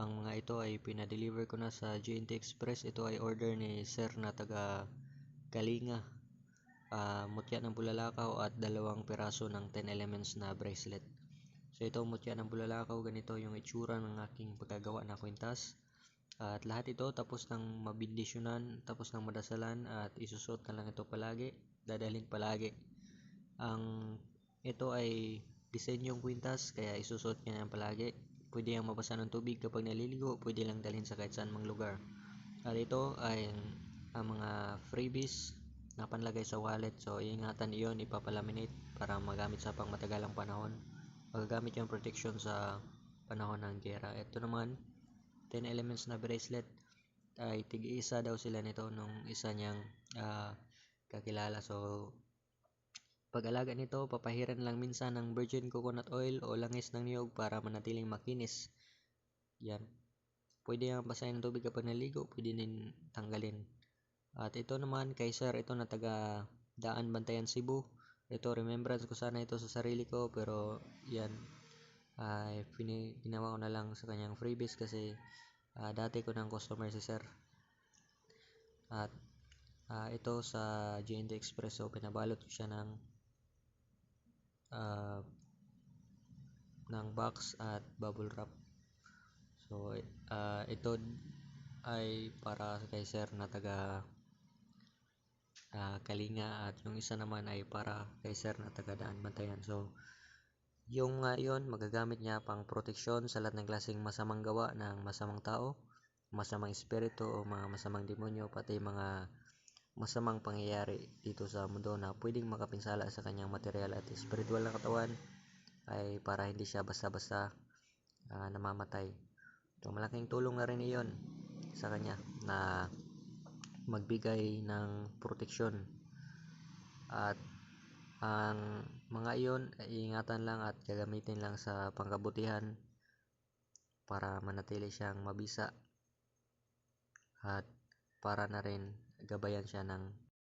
Ang mga ito ay pinadeliver ko na sa GNT Express. Ito ay order ni Sir na taga Kalinga. Uh, mutya ng bulalakaw at dalawang piraso ng 10 elements na bracelet. So ito mutya ng bulalakaw, ganito yung itsura ng aking pagkagawa na kwintas. At lahat ito tapos ng mabindisyonan, tapos ng madasalan at isusot na lang ito palagi, dadalhin palagi. Ang ito ay disenyong kwintas kaya isusot niya yan palagi. Pwede yung mabasa ng tubig kapag naliligo, pwede lang dalhin sa kahit saan mang lugar. At ito ay ang mga freebies na panlagay sa wallet. So, ingatan iyon, ipapalaminate para magamit sa pang matagalang panahon. Magagamit yung protection sa panahon ng gera. Ito naman, 10 elements na bracelet ay tig-isa daw sila nito nung isa niyang uh, kakilala. So, pag-alaga nito, papahiran lang minsan ng virgin coconut oil o langis ng niyog para manatiling makinis. Yan. Pwede yung basahin ng tubig kapag naligo, pwede din tanggalin. At ito naman kay Sir, ito na taga Daan Bantayan Cebu. Ito remembrance ko sana ito sa sarili ko pero yan ay uh, ginawa ko na lang sa kanyang freebies kasi uh, dati ko ng customer si Sir. At uh, ito sa GND Express so pinabalot siya ng uh, ng box at bubble wrap. So uh, ito ay para kay Sir na taga uh, Kalinga at yung isa naman ay para kay Sir na tagadaan Bantayan. So, yung uh, yun, magagamit niya pang proteksyon sa lahat ng klaseng masamang gawa ng masamang tao, masamang espiritu o mga masamang demonyo, pati mga masamang pangyayari dito sa mundo na pwedeng makapinsala sa kanyang material at spiritual na katawan ay para hindi siya basta-basta uh, namamatay. So, malaking tulong na rin iyon sa kanya na magbigay ng proteksyon at ang mga iyon iingatan lang at gagamitin lang sa pangkabutihan para manatili siyang mabisa at para na rin gabayan siya ng